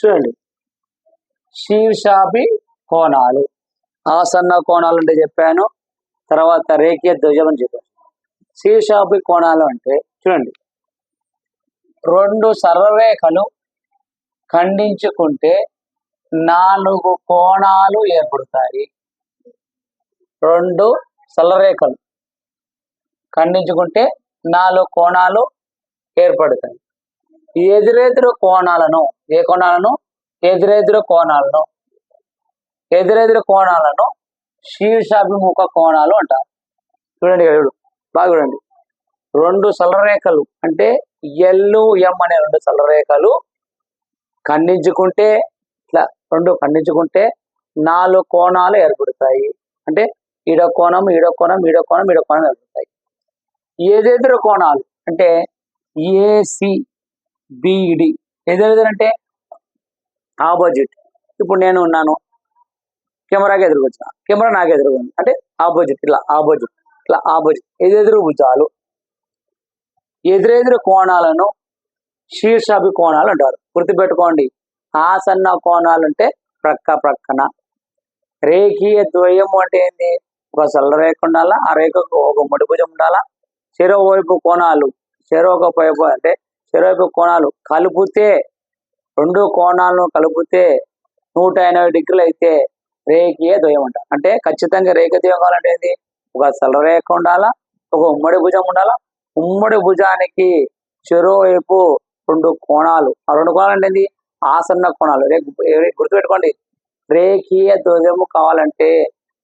చూడండి. శీర్షాభి కోణాలు. ఆసన్న కోణాలు అంటే చెప్పాను. తర్వాత రేఖీయ ధ్వజం అని చెప్పాను. శీర్షాభి కోణాలు అంటే చూడండి. రెండు సర్వరేఖలు ఖండించుకుంటే నాలుగు కోణాలు ఏర్పడతాయి. రెండు సరళరేఖలు ఖండించుకుంటే నాలుగు కోణాలు ఏర్పడతాయి. ఎదురెదురు కోణాలను ఏ కోణాలను? ఎదురెదురు కోణాలను. ఎదురెదురు కోణాలను శీర్షాభిముఖ కోణాలు అంటారు. చూడండి ఇక్కడ చూడు బాగా చూడండి. రెండు సలరేఖలు అంటే ఎల్లు ఎం అనే రెండు సలరేఖలు ఖండించుకుంటే ఇట్లా రెండు ఖండించుకుంటే నాలుగు కోణాలు ఏర్పడతాయి. అంటే ఈడ కోణం ఈడ కోణం ఈడ కోణం ఈడ కోణం ఏర్పడతాయి. ఏదెదురు కోణాలు అంటే ఏసి బీఈడి. ఎదురెదురు అంటే ఆపోజిట్. ఇప్పుడు నేను ఉన్నాను. కెమెరాకి ఎదురుకొచ్చిన కెమెరా నాకు ఎదురుకుంది అంటే ఆపోజిట్. ఇట్లా ఆపోజిట్. ఇట్లా ఆపోజిట్. ఎదురెదురు భుజాలు ఎదురెదురు కోణాలను శీర్షాభి కోణాలు అంటారు. గుర్తుపెట్టుకోండి. ఆసన్న కోణాలు అంటే ప్రక్క ప్రక్కన. రేఖీయ ద్వయము అంటే ఏంది? ఒక సల్ల రేఖ ఉండాలా? ఆ రేఖకు ఒక ముడిభుజం ఉండాలా? చెరోవైపు కోణాలు. చెరొక వైపు అంటే చెరోవైపు కోణాలు కలిపితే రెండు కోణాలను కలిపితే నూట ఎనభై డిగ్రీలు అయితే రేఖీయ ద్వయం అంట. అంటే ఖచ్చితంగా రేఖ ద్వయం కావాలంటే ఏంది? ఒక సలరేఖ ఉండాలా? ఒక ఉమ్మడి భుజం ఉండాలా? ఉమ్మడి భుజానికి చెరో వైపు రెండు కోణాలు. ఆ రెండు కోణాలు అంటే ఏంది? ఆసన్న కోణాలు. రే గుర్తుపెట్టుకోండి. రేఖీయ ధ్వజము కావాలంటే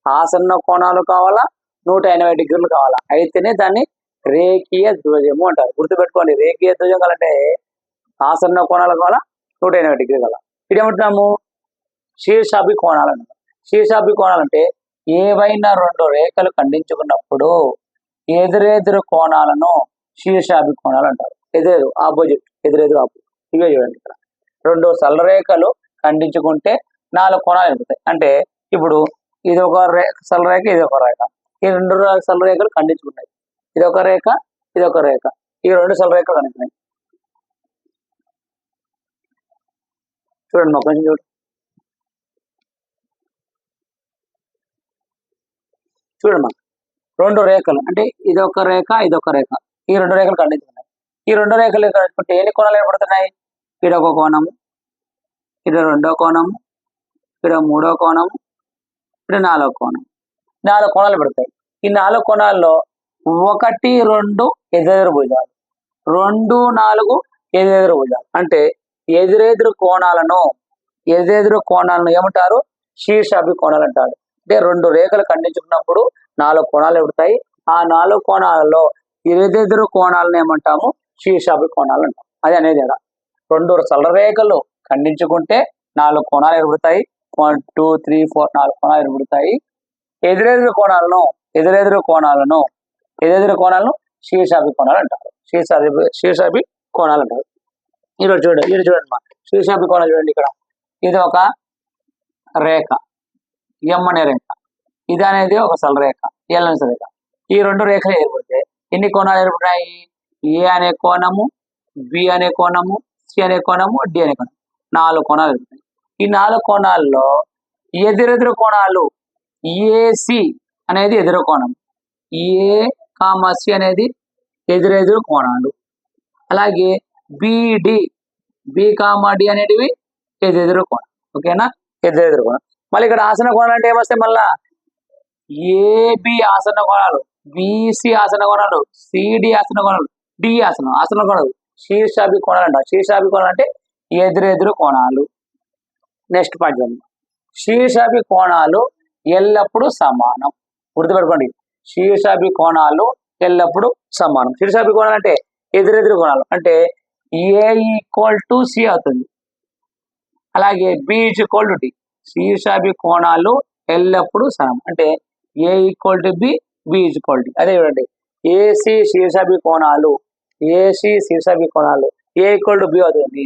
ఆసన్న కోణాలు కావాలా? నూట ఎనభై డిగ్రీలు కావాలా? అయితేనే దాన్ని రేఖీయ ధ్వజము అంటారు. గుర్తుపెట్టుకోండి రేఖీయ ధ్వజం కలంటే ఆసన్న కోణాలు కావాలా నూట ఎనభై డిగ్రీ కల ఇదేమంటున్నాము? శీర్షాభి కోణాలు అంటున్నాం శీర్షాభి కోణాలు అంటే ఏవైనా రెండు రేఖలు ఖండించుకున్నప్పుడు ఎదురెదురు కోణాలను శీర్షాభి కోణాలు అంటారు. ఎదురెదురు ఆపోజిట్ ఎదురెదురు ఆపోజిట్ ఇవే చూడండి ఇక్కడ. రెండు సరళరేఖలు ఖండించుకుంటే నాలుగు కోణాలు ఎదుగుతాయి. అంటే ఇప్పుడు ఇది ఒక రే సరళరేఖ ఇది ఒక రేఖ. ఈ రెండు రే- సరళరేఖలు ఖండించుకున్నాయి. ఇది ఒక రేఖ ఇది ఒక రేఖ. ఈ రెండు సరళరేఖలు కనిపినాయి. చూడండి మా కొంచెం చూడండి చూడమ్మా రెండు రేఖలు. అంటే ఇది ఒక రేఖ ఇది ఒక రేఖ. ఈ రెండు రేఖలు ఖండించుకున్నాయి ఈ రెండు రేఖలు కలుపుకుంటే ఎన్ని కోణాలు ఏర్పడుతున్నాయి? ఇక్కడ ఒక కోణము ఇక్కడ రెండో కోణము ఇక్కడ మూడో కోణము ఇక్కడ నాలుగో కోణం నాలుగు కోణాలు పెడతాయి. ఈ నాలుగు కోణాల్లో ఒకటి రెండు ఎదురెదురు భుజాలు. రెండు నాలుగు ఎదురెదురు భుజాలు. అంటే ఎదురెదురు కోణాలను ఎదురెదురు కోణాలను ఏమంటారు? శీర్షాభి కోణాలు అంటారు అంటే రెండు రేఖలు ఖండించుకున్నప్పుడు నాలుగు కోణాలు పెడతాయి ఆ నాలుగు కోణాలలో ఎదురెదురు కోణాలను ఏమంటాము? శీర్షాభి కోణాలు అంటాం అది అనేది ఎడ రెండు సరళ రేఖలు ఖండించుకుంటే నాలుగు కోణాలు ఎరుగుతాయి వన్ టూ త్రీ ఫోర్ నాలుగు కోణాలు ఎరుగుతాయి ఎదురెదురు కోణాలను ఎదురెదురు కోణాలను ఎదురెదురు కోణాలను శీర్షాభి కోణాలు అంటారు. శీర్షాభి శీర్షాభి కోణాలు అంటారు. ఈరోజు చూడండి ఈరోజు చూడండి మా. శీర్షాభి కోణాలు చూడండి ఇక్కడ. ఇది ఒక రేఖ. ఎం అనే రేఖ. ఇది అనేది ఒక సల రేఖ. ఎల్ అనే రేఖ. ఈ రెండు రేఖలు ఏర్పడితే ఎన్ని కోణాలు ఏర్పడినాయి ఏ అనే కోణము బి అనే కోణము సి అనే కోణము డి అనే కోణం నాలుగు కోణాలు ఏర్పడినాయి ఈ నాలుగు కోణాల్లో ఎదురెదురు కోణాలు ఏసి అనేది ఎదురు కోణం. ఏ కామ సి అనేది ఎదురెదురు కోణాలు. అలాగే బిడి బి కామ డి అనేటివి ఎదురెదురు కోణం ఓకేనా? ఎదురెదురు కోణం మళ్ళీ ఇక్కడ ఆసన కోణాలు అంటే ఏమొస్తాయి మళ్ళా ఏబి ఆసన కోణాలు బిసి ఆసన కోణాలు సిడి ఆసన కోణాలు డి ఆసనం ఆసన కోణాలు శీర్షాభి కోణాలు అంటారు. శీర్షాభి కోణాలు అంటే ఎదురెదురు కోణాలు. నెక్స్ట్ పాయింట్ శీర్షాభి కోణాలు ఎల్లప్పుడూ సమానం. గుర్తుపెట్టుకోండి. శీర్షాభి కోణాలు ఎల్లప్పుడూ సమానం. శీర్షాభి కోణాలు అంటే ఎదురెదురు కోణాలు. అంటే ఏ ఈక్వల్ టు సి అవుతుంది. అలాగే బి ఈక్వల్ టు డి శీర్షాభి కోణాలు ఎల్లప్పుడూ సమానం. అంటే A equal to B B equal to అదే చూడండి. ఏసి శీర్షాభి కోణాలు ఏసి శీర్షాభి కోణాలు ఏ ఈక్వల్ టు బి అవుతుంది.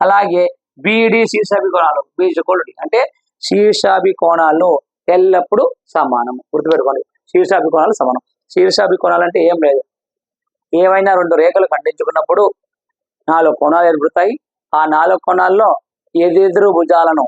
అలాగే బిడి శీర్షాభి కోణాలు బి ఈక్వల్ టు డి అంటే శీర్షాభి కోణాలు ఎల్లప్పుడూ సమానం. గుర్తుపెట్టుకోండి. శీర్షాభి కోణాలు సమానం. శీర్షాభి కోణాలు అంటే ఏం లేదు. ఏవైనా రెండు రేఖలు ఖండించుకున్నప్పుడు నాలుగు కోణాలు ఏర్పడతాయి. ఆ నాలుగు కోణాల్లో ఎదురు భుజాలను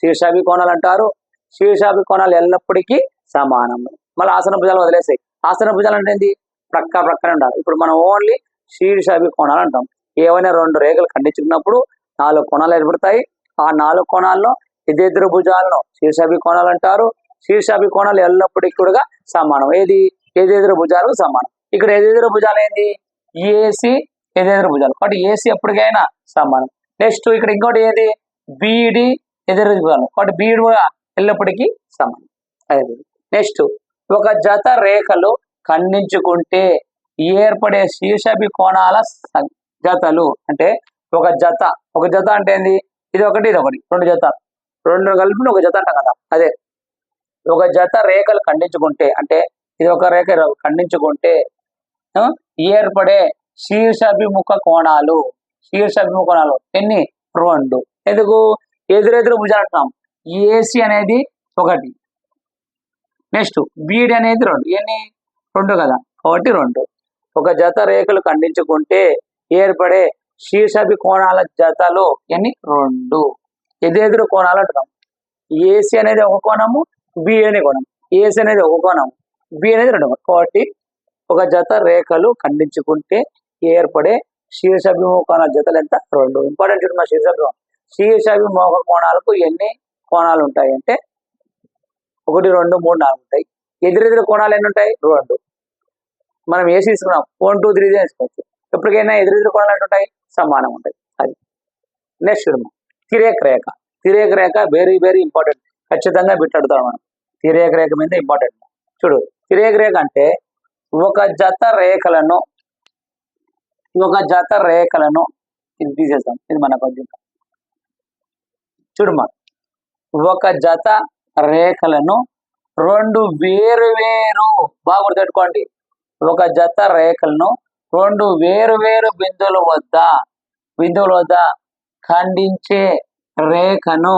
శీర్షాభి కోణాలు అంటారు. శీర్షాభి కోణాలు ఎల్లప్పటికీ సమానం. మళ్ళీ ఆసన భుజాలు వదిలేసాయి. ఆసన భుజాలు అంటే ఏంటి ప్రక్క ప్రక్కనే ఉండాలి. ఇప్పుడు మనం ఓన్లీ శీర్షాభి కోణాలు అంటాం. ఏవైనా రెండు రేఖలు ఖండించుకున్నప్పుడు నాలుగు కోణాలు ఏర్పడతాయి. ఆ నాలుగు కోణాల్లో ఎదురు భుజాలను శీర్షాభి కోణాలు అంటారు. శీర్షాభి కోణాలు ఎల్లప్పటికీ కూడా సమానం. ఏది? ఎదురు భుజాలు సమానం. ఇక్కడ ఎదురు భుజాలు ఏంది? ఏసీ ఎదురు భుజాలు. కాబట్టి ఏసీ ఎప్పటికైనా సమానం. నెక్స్ట్ ఇక్కడ ఇంకోటి ఏది? బీడి ఎదురు భుజాలు. కాబట్టి బీడి కూడా ఎల్లప్పటికీ సమానం. అదే నెక్స్ట్ ఒక జత రేఖలు ఖండించుకుంటే ఏర్పడే శీర్షభి కోణాల జతలు అంటే ఒక జత. ఒక జత అంటే ఏంది? ఇది ఒకటి ఇది ఒకటి. రెండు జత రెండు కలిపి ఒక జత అంటాం కదా. అదే. ఒక జత రేఖలు ఖండించుకుంటే అంటే ఇది ఒక రేఖ ఖండించుకుంటే ఆ, ఏర్పడే శీర్షాభిముఖ కోణాలు శీర్షాభిముఖ కోణాలు ఎన్ని? రెండు. ఎందుకు? ఎదురెదురు భుజాలు అంటున్నాం ఏసీ అనేది ఒకటి. నెక్స్ట్ బీడి అనేది రెండు. ఎన్ని? రెండు కదా. కాబట్టి రెండు. ఒక జత రేఖలు ఖండించుకుంటే ఏర్పడే శీర్షభి కోణాల జతలు ఎన్ని? రెండు. ఎదురెదురు కోణాలు అంటున్నాం. ఏసీ అనేది ఒక కోణము బి అనే కోణం. ఏసీ అనేది ఒక కోణం. బి అనేది రెండు కోణం. కాబట్టి ఒక జత రేఖలు ఖండించుకుంటే ఏర్పడే శీర్షాభిముఖ జతలు ఎంత? రెండు. ఇంపార్టెంట్ మా శీర్షాభిముఖం. శీర్షాభిముఖ కోణాలకు ఎన్ని కోణాలు ఉంటాయి అంటే ఒకటి రెండు మూడు నాలుగు ఉంటాయి. ఎదురెదురు కోణాలు ఎన్ని ఉంటాయి? రెండు. మనం ఏసీ తీసుకున్నాం. వన్ టూ త్రీ తీసుకోవచ్చు ఎప్పటికైనా ఎదురెదురు కోణాలు ఉంటాయి? సమానం ఉంటాయి. అది. నెక్స్ట్ చూడమ్మా తిరేక రేఖ తిరేక రేఖ వెరీ వెరీ ఇంపార్టెంట్ ఖచ్చితంగా బిట్టాడుతాం మనం. తిరేక రేఖ మీద ఇంపార్టెంట్ చూడు తిరేక రేఖ అంటే ఒక జత రేఖలను ఒక జత రేఖలను ఇది తీసేస్తాం ఇది మన కొద్దిగా చూడమ్మా ఒక జత రేఖలను రెండు వేరు వేరు బాగా గుర్తుపెట్టుకోండి. ఒక జత రేఖలను రెండు వేరు వేరు బిందువుల వద్ద బిందువుల వద్ద ఖండించే రేఖను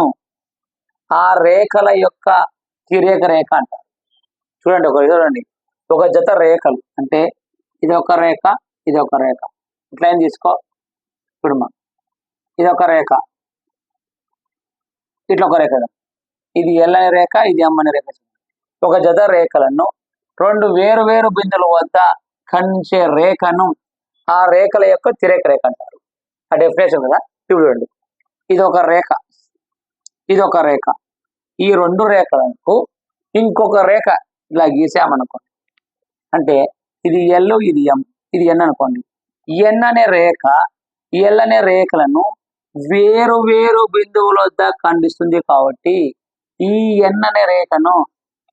ఆ రేఖల యొక్క తిరేక రేఖ అంటారు చూడండి ఒక చూడండి. ఒక జత రేఖలు. అంటే ఇది ఒక రేఖ ఇది ఒక రేఖ. ఇట్లా ఏం తీసుకో? చూడమ్మా. ఇది ఒక రేఖ. ఇట్లా ఒక రేఖ. ఇది ఎల్లని రేఖ ఇది అమ్మని రేఖ. ఒక జత రేఖలను రెండు వేరు వేరు బిందుల వద్ద కంచే రేఖను ఆ రేఖల యొక్క తిరేక రేఖ అంటారు. ఆ డెఫినేషన్ కదా? చూడండి. ఇది ఒక రేఖ. ఇది ఒక రేఖ. ఈ రెండు రేఖలకు ఇంకొక రేఖ ఇలా గీసామనుకోండి. అంటే ఇది ఎల్ ఇది ఎం ఇది ఎన్ అనుకోండి. ఎన్ అనే రేఖ ఎల్ అనే రేఖలను వేరు వేరు బిందువుల వద్ద ఖండిస్తుంది కాబట్టి ఈ ఎన్ అనే రేఖను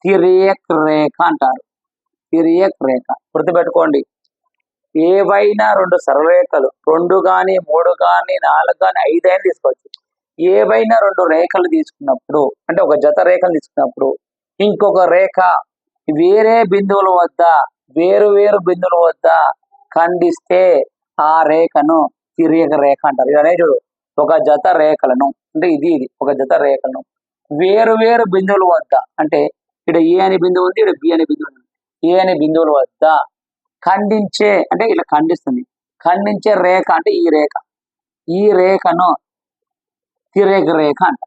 తిరియక్ రేఖ అంటారు. తిరియక్ రేఖ. గుర్తుపెట్టుకోండి. ఏవైనా రెండు సరళరేఖలు రెండు కానీ మూడు కానీ నాలుగు కానీ ఐదు అయినా తీసుకోవచ్చు. ఏవైనా రెండు రేఖలు తీసుకున్నప్పుడు అంటే ఒక జత రేఖలు తీసుకున్నప్పుడు ఇంకొక రేఖ వేరే బిందువుల వద్ద వేరు వేరు బిందువుల వద్ద ఖండిస్తే ఆ రేఖను తిరియక రేఖ అంటారు. ఇది చూడు. ఒక జత రేఖలను అంటే ఇది ఇది ఒక జత రేఖలను వేరు వేరు బిందువుల వద్ద అంటే ఇక్కడ ఏ అనే బిందువు ఉంది ఇక్కడ బి అనే బిందువు ఉంది. ఏ అనే బిందువుల వద్ద ఖండించే అంటే ఇలా ఖండిస్తుంది. ఖండించే రేఖ అంటే ఈ రేఖ. ఈ రేఖను తిరేక రేఖ అంట.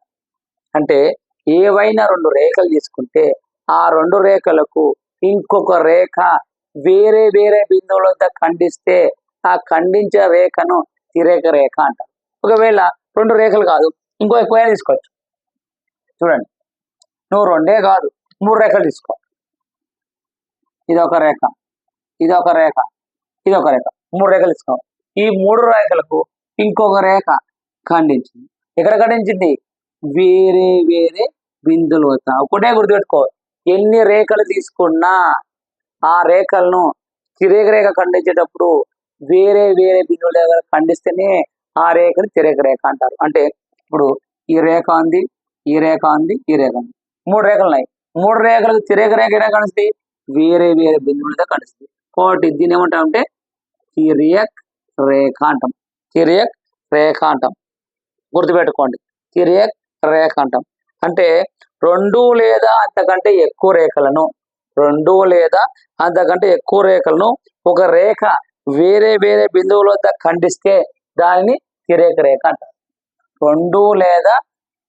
అంటే ఏవైనా రెండు రేఖలు తీసుకుంటే ఆ రెండు రేఖలకు ఇంకొక రేఖ వేరే వేరే బిందువులతో ఖండిస్తే ఆ ఖండించే రేఖను తిరేక రేఖ అంటారు ఒకవేళ రెండు రేఖలు కాదు ఇంకో ఎక్కువైనా తీసుకోవచ్చు. చూడండి. నువ్వు రెండే కాదు మూడు రేఖలు తీసుకో. ఇది ఒక రేఖ ఇది ఒక రేఖ ఇది ఒక రేఖ. మూడు రేఖలు తీసుకో. ఈ మూడు రేఖలకు ఇంకొక రేఖ ఖండించింది. ఎక్కడ ఖండించింది వేరే వేరే బిందులు వద్ద. ఒకటే గుర్తుపెట్టుకో. ఎన్ని రేఖలు తీసుకున్నా ఆ రేఖలను తిరేక రేఖ ఖండించేటప్పుడు వేరే వేరే బిందువుల దగ్గర ఖండిస్తేనే ఆ రేఖని తిరేక రేఖ అంటారు. అంటే ఇప్పుడు ఈ రేఖ ఉంది ఈ రేఖ ఉంది ఈ రేఖ ఉంది మూడు రేఖలు ఉన్నాయి. మూడు రేఖలకు తిరేక రేఖ ఎలా కలుస్తాయి వేరే వేరే బిందువులతో కనిపిస్తాయి కాబట్టి దీని ఏమంటామంటే తిరియక్ రేఖ అంటాం. తిరియక్ రేఖ అంటాం. గుర్తుపెట్టుకోండి. తిరియక్ రేఖ అంటాం అంటే రెండు లేదా అంతకంటే ఎక్కువ రేఖలను రెండు లేదా అంతకంటే ఎక్కువ రేఖలను ఒక రేఖ వేరే వేరే బిందువుల వద్ద ఖండిస్తే దానిని తిరేక రేఖ అంటారు. రెండు లేదా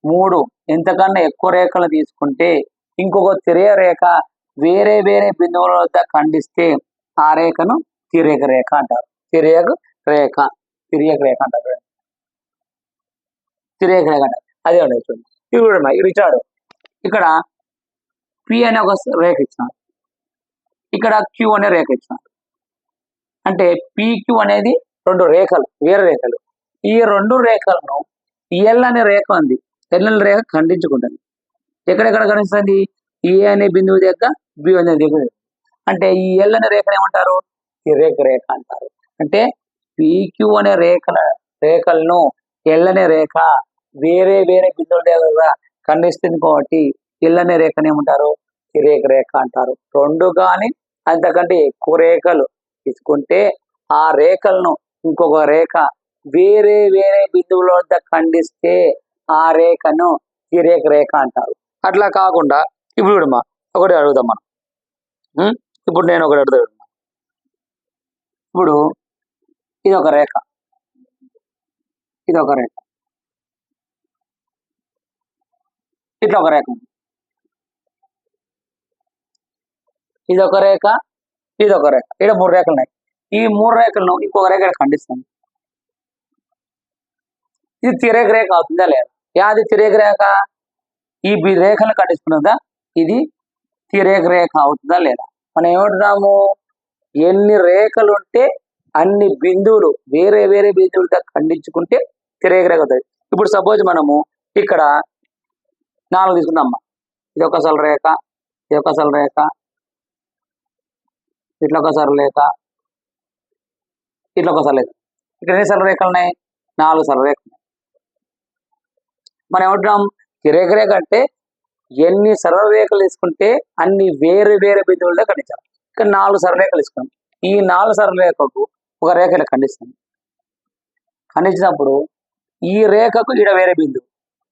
మూడు ఇంతకన్నా ఎక్కువ రేఖలు తీసుకుంటే ఇంకొక తిరగ రేఖ వేరే వేరే బిందువుల వద్ద ఖండిస్తే ఆ రేఖను తిరేక రేఖ అంటారు. తిరేక రేఖ. తిరేక రేఖ అంటారు. తిరేక రేఖ అదే ఉండదు చూడండి ఇవి కూడా ఇది ఇచ్చాడు. ఇక్కడ పి అనే ఒక రేఖ ఇచ్చినాడు ఇక్కడ క్యూ అనే రేఖ ఇచ్చినాడు అంటే పీక్యూ అనేది రెండు రేఖలు వేరే రేఖలు. ఈ రెండు రేఖలను ఎల్ అనే రేఖ ఉంది. ఎల్ రేఖ ఖండించుకుంటుంది. ఎక్కడెక్కడ ఖండిస్తుంది? ఏ అనే బిందువు దగ్గర బి అనే దగ్గర. అంటే ఈ ఎల్ అనే రేఖను ఏమంటారు? ఈ రేఖ అంటారు. అంటే పీక్యూ అనే రేఖల రేఖలను ఎల్ అనే రేఖ వేరే వేరే బిందువులు దగ్గర ఖండిస్తుంది కాబట్టి ఇళ్ళనే రేఖనేమంటారు రేఖను తిరేక రేఖ అంటారు. రెండు కానీ అంతకంటే ఎక్కువ రేఖలు తీసుకుంటే ఆ రేఖలను ఇంకొక రేఖ వేరే వేరే బిందువుల వద్ద ఖండిస్తే ఆ రేఖను తిరేక రేఖ అంటారు. అట్లా కాకుండా ఇప్పుడు చూడమ్మా ఒకటి అడుగుదాం మనం. ఇప్పుడు నేను ఒకటి అడుగుతా ఇప్పుడు ఇది ఒక రేఖ. ఇది ఒక రేఖ. ఇట్లా ఒక రేఖ. ఇది ఒక రేఖ ఇది ఒక రేఖ. ఇక్కడ మూడు రేఖలు ఉన్నాయి. ఈ మూడు రేఖలను ఇంకొక రేఖ ఇక్కడ ఖండిస్తుంది ఇది తిరేక రేఖ అవుతుందా లేదా? యాది తిరేక రేఖ. ఈ రేఖను ఖండిస్తున్నదా? ఇది తిరేక రేఖ అవుతుందా లేదా? మనం ఏమంటున్నాము? ఎన్ని రేఖలు ఉంటే అన్ని బిందువులు వేరే వేరే బిందువులుగా ఖండించుకుంటే తిరేక రేఖ అవుతుంది. ఇప్పుడు సపోజ్ మనము ఇక్కడ నాలుగు తీసుకుందాం ఇది ఒక సల రేఖ ఇది ఒక సల రేఖ ఇట్లా ఒక సరళ రేఖ ఇట్లా ఒక సరళ రేఖ. ఇక్కడ ఎన్ని సరళ రేఖలు ఉన్నాయి? నాలుగు సరళ రేఖలు ఉన్నాయి. మనం ఏమంటున్నాం? రేఖ రేఖ అంటే ఎన్ని సరళ రేఖలు తీసుకుంటే అన్ని వేరే వేరే బిందువులతో ఖండించాలి ఇక్కడ నాలుగు సరళ రేఖలు తీసుకున్నాం. ఈ నాలుగు సరళ రేఖకు ఒక రేఖ ఇలా ఖండిస్తుంది ఖండించినప్పుడు ఈ రేఖకు ఈడ వేరే బిందువు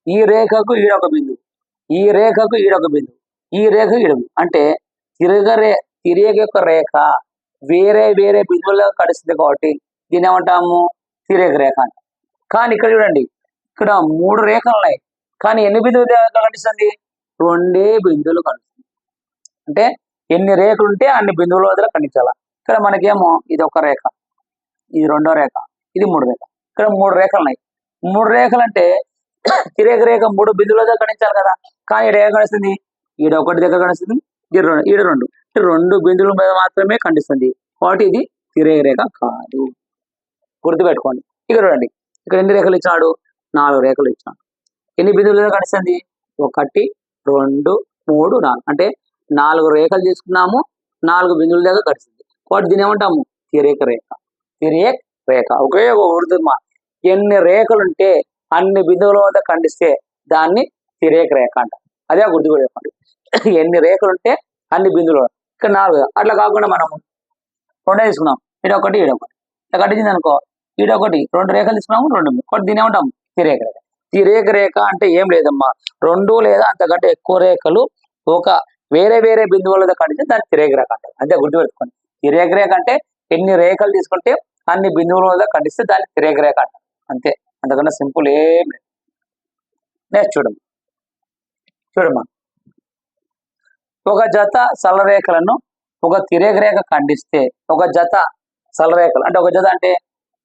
ఈ రేఖకు ఈడ ఒక బిందువు ఈ రేఖకు ఈడొక బిందువు. ఈ రేఖ ఈడు అంటే తిరగరే తిరగ యొక్క రేఖ వేరే వేరే బిందువుల్లో కలుస్తుంది కాబట్టి దీన్ని ఏమంటాము? తిరగ రేఖ అంటాం. కానీ ఇక్కడ చూడండి ఇక్కడ మూడు రేఖలు ఉన్నాయి. కానీ ఎన్ని బిందువులు కనిపిస్తుంది? రెండే బిందువులు కనిపిస్తుంది. అంటే ఎన్ని రేఖలు ఉంటే అన్ని బిందువుల వద్ద ఖండించాల ఇక్కడ మనకేమో ఇది ఒక రేఖ ఇది రెండో రేఖ ఇది మూడు రేఖ. ఇక్కడ మూడు రేఖలు ఉన్నాయి. మూడు రేఖలు అంటే తిరేక రేఖ మూడు బిందువుల దగ్గర గణించాలి కదా. కానీ ఈడ ఏం గణిస్తుంది. ఈడ ఒకటి దగ్గర కనిపిస్తుంది ఈడ రెండు ఈడ రెండు. రెండు బిందువుల మీద మాత్రమే ఖండిస్తుంది. కాబట్టి ఇది తిరేక రేఖ కాదు. గుర్తుపెట్టుకోండి. ఇక్కడ చూడండి. ఇక్కడ ఎన్ని రేఖలు ఇచ్చాడు? నాలుగు రేఖలు ఇచ్చాడు. ఎన్ని బిందువుల దగ్గర ఖండిస్తుంది ఒకటి రెండు మూడు నాలుగు. అంటే నాలుగు రేఖలు తీసుకున్నాము. నాలుగు బిందువుల దగ్గర ఖండిస్తుంది కాబట్టి దీని ఏమంటాము? తిరేక రేఖ. తిరేక రేఖ. ఒకే ఒక గుర్తుమా ఎన్ని రేఖలుంటే అన్ని బిందువుల వద్ద ఖండిస్తే దాన్ని తిరేక రేఖ అంట. అదే గుర్తు చెప్పండి ఎన్ని రేఖలు ఉంటే అన్ని బిందువులు ఇక్కడ నాలుగు. అట్లా కాకుండా మనము రెండే తీసుకున్నాం. ఈడొకటి ఈడొకటి ఇట్లా కట్టించింది అనుకో. ఈడొకటి రెండు రేఖలు తీసుకున్నాము రెండు ఒకటి దీని ఏమంటాం తిరేక రేఖ. తిరేక రేఖ అంటే ఏం లేదమ్మా. రెండు లేదా అంతకంటే ఎక్కువ రేఖలు ఒక వేరే వేరే బిందువులతో కడితే దాన్ని తిరేక రేఖ అంటారు. అంతే గుర్తుపెట్టుకోండి తిరేక రేఖ అంటే ఎన్ని రేఖలు తీసుకుంటే అన్ని బిందువుల వద్ద ఖండిస్తే దాన్ని తిరేక రేఖ అంటారు. అంతే. అంతకన్నా సింపుల్ ఏం లేదు. నెక్స్ట్ చూడమ్మా చూడమ్మా. ఒక జత సలరేఖలను ఒక తిరేక రేఖ ఖండిస్తే ఒక జత సలరేఖలు అంటే ఒక జత అంటే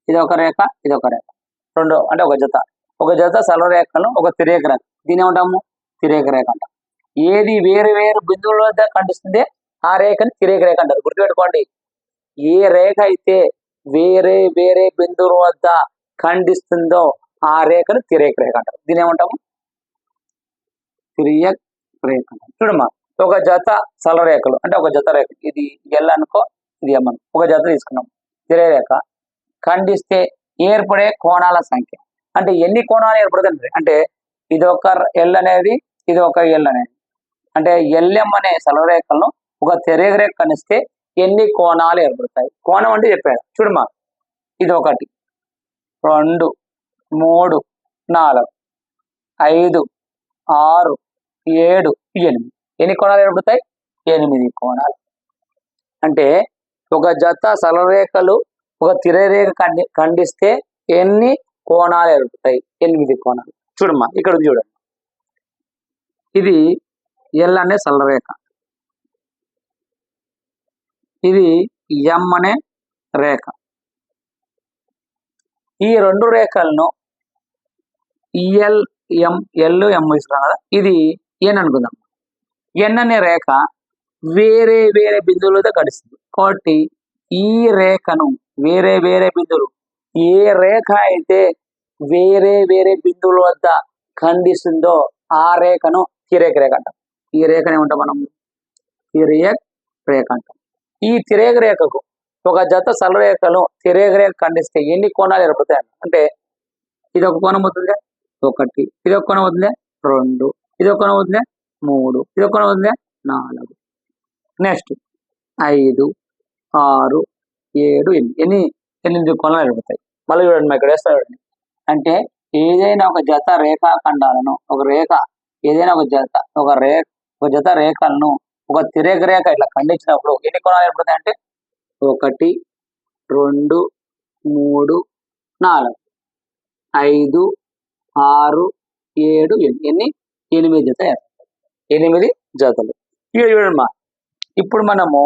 ఇది ఒక రేఖ ఇది ఒక రేఖ. రెండు అంటే ఒక జత. ఒక జత సరళరేఖలను ఒక తిరేక రేఖ దీని ఏమంటాము? తిరేక రేఖ అంటాం. ఏది వేరు వేరు బిందువుల వద్ద ఖండిస్తుందే ఆ రేఖని తిరేక రేఖ అంటారు. గుర్తుపెట్టుకోండి. ఏ రేఖ అయితే వేరే వేరే బిందువుల వద్ద ఖండిస్తుందో ఆ రేఖను తిరేక రేఖ అంటారు. దీని ఏమంటాము? తిరియక్ రేఖ చూడమ్మా ఒక జత సలరేఖలు అంటే ఒక జత రేఖ. ఇది ఎల్ అనుకో ఇది ఎం ఒక జత తీసుకున్నాం. తిరేరేఖ ఖండిస్తే ఏర్పడే కోణాల సంఖ్య. అంటే ఎన్ని కోణాలు ఏర్పడుతుంది అంటే ఇది ఒక ఎల్ అనేది ఇది ఒక ఎల్ అనేది. అంటే ఎల్ఎం అనే సలరేఖలను ఒక తెరేగ రేఖ ఖండిస్తే ఎన్ని కోణాలు ఏర్పడతాయి? కోణం అంటే చెప్పాడు చూడమ్మా ఇది ఒకటి రెండు మూడు నాలుగు ఐదు ఆరు ఏడు ఎనిమిది. ఎన్ని కోణాలు ఏర్పడతాయి? ఎనిమిది కోణాలు. అంటే ఒక జత సరళరేఖలు ఒక తిరరేఖ ఖండి ఖండిస్తే ఎన్ని కోణాలు ఏర్పడతాయి? ఎనిమిది కోణాలు. చూడమ్మా ఇక్కడ చూడండి. ఇది ఎల్ అనే సరళరేఖ. ఇది ఎం అనే రేఖ. ఈ రెండు రేఖలను ఎల్ ఎం ఎల్ ఎం ఇస్తున్నాం కదా? ఇది ఎన్ అనుకుందాం. ఎన్ అనే రేఖ వేరే వేరే బిందువులతో కలుస్తుంది. కాబట్టి ఈ రేఖను వేరే వేరే బిందువులు ఏ రేఖ అయితే వేరే వేరే బిందువుల వద్ద ఖండిస్తుందో ఆ రేఖను తిరేక రేఖ అంటాం. ఈ రేఖను ఏమంటాం మనం? తిరేక్ రేఖ అంటాం. ఈ తిరేక రేఖకు ఒక జత సలరేఖలు తిరేగరేఖ ఖండిస్తే ఎన్ని కోణాలు ఏర్పడతాయి అంటే ఇది ఒక కోణం అవుతుందా ఒకటి. ఇది ఒక కోణం అవుతుందే రెండు. ఇది ఒక కోణం అవుతుందే మూడు. ఇది ఒక కోణం అవుతుందే నాలుగు. నెక్స్ట్. ఐదు. ఆరు. ఏడు. ఎనిమిది. ఎన్ని? ఎనిమిది కోణాలు ఏర్పడతాయి. మళ్ళీ చూడండి మా ఇక్కడ వేస్తాను చూడండి. అంటే ఏదైనా ఒక జత రేఖాఖండాలను ఒక రేఖ ఏదైనా ఒక జత ఒక రేఖ ఒక జత రేఖలను ఒక తిరేగ రేఖ ఇట్లా ఖండించినప్పుడు ఎన్ని కోణాలు ఏర్పడతాయి అంటే ఒకటి రెండు మూడు నాలుగు ఐదు ఆరు ఏడు ఎనిమిది ఎన్ని? ఎనిమిది జత ఏర్పడతాయి ఎనిమిది జతలు. ఇక చూడమ్మా ఇప్పుడు మనము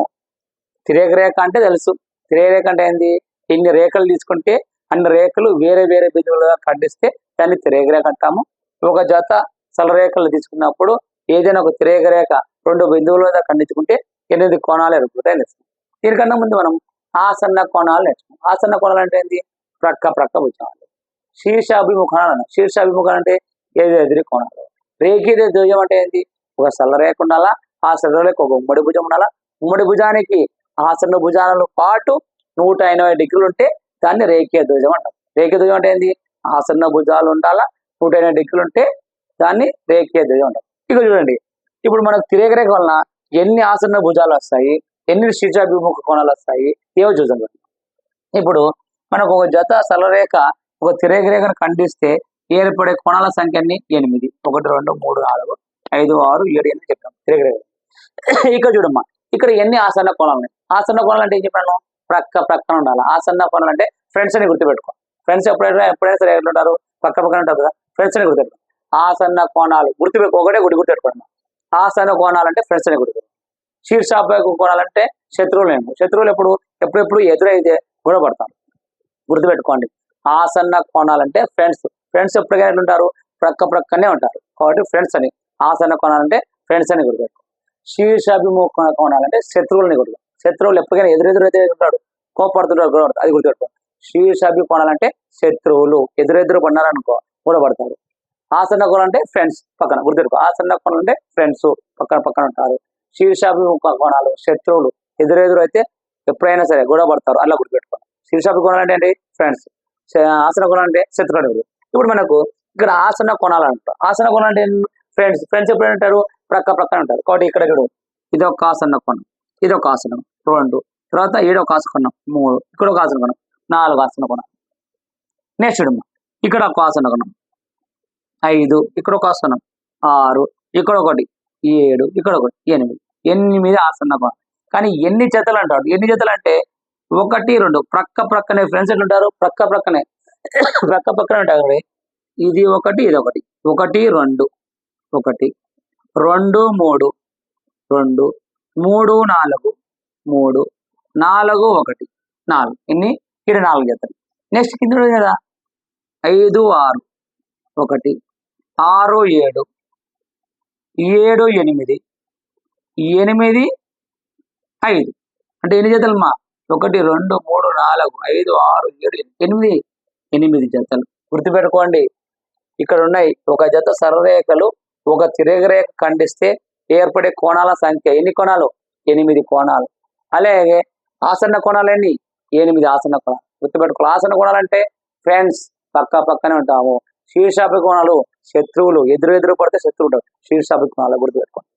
తిరేక రేఖ అంటే తెలుసు. తిరేక రేఖ అంటే ఏంది? ఎన్ని రేఖలు తీసుకుంటే అన్ని రేఖలు వేరే వేరే బిందువులుగా ఖండిస్తే దాన్ని తిరేక రేఖ అంటాము. ఒక జత సలరేఖలు తీసుకున్నప్పుడు ఏదైనా ఒక తిరేక రేఖ రెండు బిందువులుగా ఖండించుకుంటే ఎనిమిది కోణాలు ఏర్పడతాయి తెలుసు దీనికన్నా ముందు మనం ఆసన్న కోణాలు నేర్చుకున్నాం ఆసన్న కోణాలు అంటే ఏంది ప్రక్క ప్రక్క భుజాలు శీర్షాభిముఖాలు శీర్షాభిముఖాలు అంటే ఏది ఎదిరి కోణాలు. రేఖీయ ద్వయం అంటే ఏంది ఒక సల్లరేఖ ఉండాలా? ఆ సల్లరేఖ ఒక ఉమ్మడి భుజం ఉండాలా? ఉమ్మడి భుజానికి ఆసన్న భుజాలను పాటు నూట ఎనభై డిగ్రీలు ఉంటే దాన్ని రేఖీయ ధ్వజం అంటాం. రేఖీయ ధ్వజం అంటే ఏంది ఆసన్న భుజాలు ఉండాలా? నూట ఎనభై డిగ్రీలు ఉంటే దాన్ని రేఖీయ ధ్వజం అంటాం. ఇక చూడండి. ఇప్పుడు మనకు తిరేక రేఖ వలన ఎన్ని ఆసన్న భుజాలు వస్తాయి? ఎన్ని శీర్షాభిముఖ కోణాలు వస్తాయి. ఏవో చూద్దాం ఇప్పుడు మనకు ఒక జత సలరేఖ ఒక తిరేగరేఖను ఖండిస్తే ఏర్పడే కోణాల సంఖ్య అన్ని ఎనిమిది. ఒకటి రెండు మూడు నాలుగు ఐదు ఆరు ఏడు ఎనిమిది చెప్పాం. తిరేగరేఖ. ఇక్కడ చూడమ్మా. ఇక్కడ ఎన్ని ఆసన్న కోణాలు ఉన్నాయి ఆసన్న కోణాలు అంటే ఏం చెప్పాను? ప్రక్క ప్రక్కన ఉండాలి. ఆసన్న కోణాలు అంటే ఫ్రెండ్స్ అని గుర్తుపెట్టుకో. ఫ్రెండ్స్ ఎప్పుడైనా ఎప్పుడైనా సరే ఎట్లా ఉంటారు? పక్క పక్కన ఉంటారు కదా? ఫ్రెండ్స్ అని గుర్తుపెట్టుకో. ఆసన్న కోణాలు గుర్తుపెట్టుకో. ఒకటే గుడి గుర్తుపెట్టుకోండి ఆసన్న కోణాలు అంటే ఫ్రెండ్స్ అని గుర్తుపెట్టుకో. శీర్షాపేకు కొనాలంటే శత్రువులు ఏమో శత్రువులు ఎప్పుడు? ఎప్పుడెప్పుడు ఎదురైతే గుణపడతాం. గుర్తుపెట్టుకోండి. ఆసన్న కొనాలంటే ఫ్రెండ్స్ ఫ్రెండ్స్ ఎప్పటికైనా ఉంటారు. ప్రక్క ప్రక్కనే ఉంటారు. కాబట్టి ఫ్రెండ్స్ అని. ఆసన్న కొనాలంటే ఫ్రెండ్స్ అని గుర్తుపెట్టుకో. శీర్షాభిముఖ కొనాలంటే శత్రువులని గుర్తు శత్రువులు ఎప్పటికైనా ఎదురెదురైతే ఉంటాడు. కోపడుతుంటారు గొడవడతాడు అది గుర్తుపెట్టుకో. శీర్షాభి కొనాలంటే శత్రువులు ఎదురెదురు పడినారనుకో గుణపడతారు. ఆసన్న కొనాలంటే ఫ్రెండ్స్ పక్కన గుర్తుపెట్టుకో. ఆసన్న కొనాలంటే ఫ్రెండ్స్ పక్కన పక్కన ఉంటారు. శీర్షాభిముఖ కోణాలు శత్రువులు ఎదురెదురు అయితే ఎప్పుడైనా సరే గొడవ పడతారు. అలా గుర్తుపెట్టుకోండి. శీర్షాభి కోణాలు అంటే ఏంటి ఫ్రెండ్స్ ఆసన కోణాలు అంటే శత్రుడు ఇప్పుడు మనకు ఇక్కడ ఆసన కోణాలు అంటారు ఆసన కోణాలు అంటే ఫ్రెండ్స్ ఫ్రెండ్స్ ఎప్పుడు ఉంటారు? ప్రక్క ప్రక్కన ఉంటారు. కాబట్టి ఇక్కడ చూడు ఇది ఒక ఆసన కోణం ఇది ఒక ఆసనం. రెండు. తర్వాత ఏడో ఒక ఆసన కొనం. మూడు. ఇక్కడ ఒక ఆసన కొనం. నాలుగు ఆసన కోణం నెక్స్ట్ చూడమ్మ. ఇక్కడ ఒక ఆసన కొనం. ఐదు. ఇక్కడ ఒక ఆసనం. ఆరు. ఇక్కడ ఒకటి ఏడు. ఇక్కడ ఒకటి ఎనిమిది. ఎనిమిది ఆసన కోణం కానీ ఎన్ని జతలు అంటాడు ఎన్ని జతలు అంటే ఒకటి రెండు. ప్రక్క ప్రక్కనే ఫ్రెండ్స్ ఎట్లుంటారు? ప్రక్క ప్రక్కనే. ప్రక్క ప్రక్కనే ఉంటారు ఇది ఒకటి ఇది ఒకటి. ఒకటి రెండు. ఒకటి. రెండు మూడు. రెండు. మూడు నాలుగు. మూడు. నాలుగు ఒకటి. నాలుగు. ఇన్ని ఇక్కడ నాలుగు జతలు. నెక్స్ట్ కింద కదా. ఐదు ఆరు. ఒకటి. ఆరు ఏడు. ఏడు ఎనిమిది. ఎనిమిది ఐదు. అంటే ఎన్ని జతలు మా ఒకటి రెండు మూడు నాలుగు ఐదు ఆరు ఏడు ఎనిమిది. ఎనిమిది జతలు. గుర్తుపెట్టుకోండి. ఇక్కడ ఉన్నాయి. ఒక జత సరరేఖలు ఒక తిరగరేఖ ఖండిస్తే ఏర్పడే కోణాల సంఖ్య ఎన్ని కోణాలు? ఎనిమిది కోణాలు. అలాగే ఆసన్న కోణాలు ఎన్ని? ఎనిమిది ఆసన్న కోణాలు. గుర్తుపెట్టుకోవాలి ఆసన కోణాలు అంటే ఫ్రెండ్స్ పక్క పక్కనే ఉంటాము. శీర్షాపి కోణాలు శత్రువులు ఎదురు ఎదురు పడితే శత్రువు ఉంటారు. శీర్షాపి కోణాలు గుర్తుపెట్టుకోండి.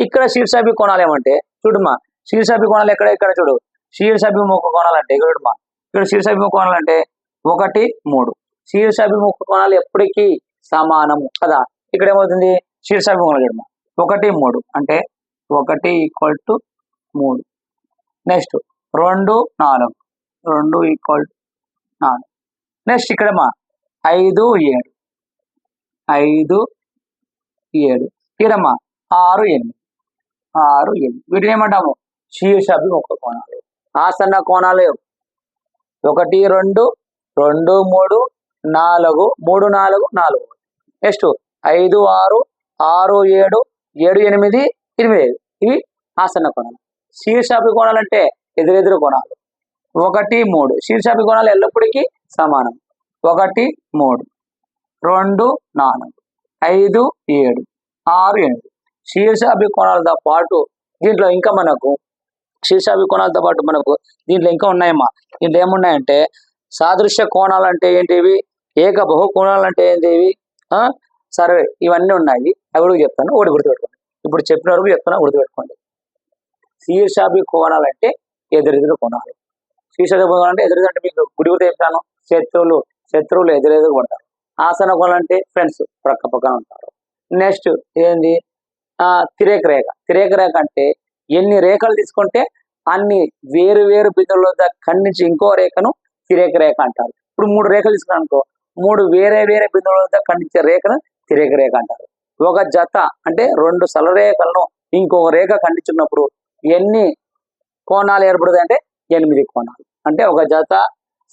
ఇక్కడ శీర్షాభి కోణాలు ఏమంటే చూడుమా శీర్షాభి కోణాలు ఎక్కడ ఇక్కడ చూడు. శీర్షాభిముఖ కోణాలు అంటే ఇక్కడ చూడమ్మా ఇక్కడ శీర్షాభిముఖ కోణాలు అంటే ఒకటి మూడు. శీర్షాభిముఖ కోణాలు ఎప్పటికీ సమానము కదా. ఇక్కడ ఏమవుతుంది? శీర్షాభిముఖ కోణాలు చూడమ్మా ఒకటి మూడు. అంటే ఒకటి ఈక్వల్ టు మూడు. నెక్స్ట్ రెండు నాలుగు. రెండు ఈక్వల్ నాలుగు. నెక్స్ట్ ఇక్కడమ్మా ఐదు ఏడు. ఐదు ఏడు. ఇక్కడమ్మా ఆరు ఎనిమిది. ఆరు ఎనిమిది వీటిని ఏమంటాము? శీర్షాభిముఖ కోణాలు. ఆసన్న కోణాలు ఒకటి రెండు రెండు మూడు నాలుగు మూడు నాలుగు నాలుగు. నెక్స్ట్ ఐదు ఆరు ఆరు ఏడు ఏడు ఎనిమిది ఎనిమిది ఐదు. ఇవి ఆసన్న కోణాలు. శీర్షాభి కోణాలు అంటే ఎదురెదురు కోణాలు. ఒకటి మూడు. శీర్షాభి కోణాలు ఎల్లప్పటికీ సమానం. ఒకటి మూడు. రెండు నాలుగు. ఐదు ఏడు. ఆరు ఎనిమిది శీర్షాభి కోణాలతో పాటు దీంట్లో ఇంకా మనకు శీర్షాభి కోణాలతో పాటు మనకు దీంట్లో ఇంకా ఉన్నాయమ్మా. దీంట్లో ఏమున్నాయంటే సాదృశ్య కోణాలు అంటే ఏంటివి? ఏక బహు కోణాలు అంటే ఏంటివి? ఆ? ఇవన్నీ ఉన్నాయి. అవి కూడా చెప్తాను. ఒకటి గుర్తుపెట్టుకోండి. ఇప్పుడు చెప్పిన వరకు చెప్తున్నా గుర్తుపెట్టుకోండి. శీర్షాభి కోణాలు అంటే ఎదురెదురు కోణాలు. శీర్షాభి కోణాలు అంటే ఎదురెదురు అంటే మీకు గుడి కూడా చెప్తాను. శత్రువులు శత్రువులు ఎదురెదురు ఉంటారు. ఆసన కోణాలు అంటే ఫ్రెండ్స్ ప్రక్క పక్కన ఉంటారు. నెక్స్ట్ ఏంది? తిరేక రేఖ. తిరేక రేఖ అంటే ఎన్ని రేఖలు తీసుకుంటే అన్ని వేరు వేరు బిందువుల దగ్గర ఖండించి ఇంకో రేఖను తిరేక రేఖ అంటారు. ఇప్పుడు మూడు రేఖలు తీసుకున్నాను అనుకో మూడు వేరే వేరే బిందువుల దగ్గర ఖండించే రేఖను తిరేక రేఖ అంటారు. ఒక జత అంటే రెండు సలరేఖలను ఇంకొక రేఖ ఖండించున్నప్పుడు ఎన్ని కోణాలు ఏర్పడుతుంది అంటే ఎనిమిది కోణాలు. అంటే ఒక జత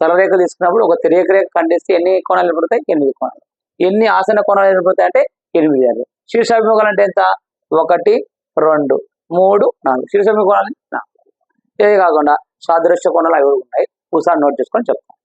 సలరేఖలు తీసుకున్నప్పుడు ఒక తిరేక రేఖ ఖండిస్తే ఎన్ని కోణాలు ఏర్పడతాయి? ఎనిమిది కోణాలు. ఎన్ని ఆసన కోణాలు ఏర్పడతాయి అంటే ఎనిమిది. ఆరు శీర్షాభిముఖాలు అంటే ఎంత? ఒకటి రెండు మూడు నాలుగు. శీర్షాభిముఖాలు నాలుగు. ఇవే కాకుండా సాదృశ్య కోణాలు అవి ఉన్నాయి. ఒకసారి నోట్ చేసుకొని చెప్తాను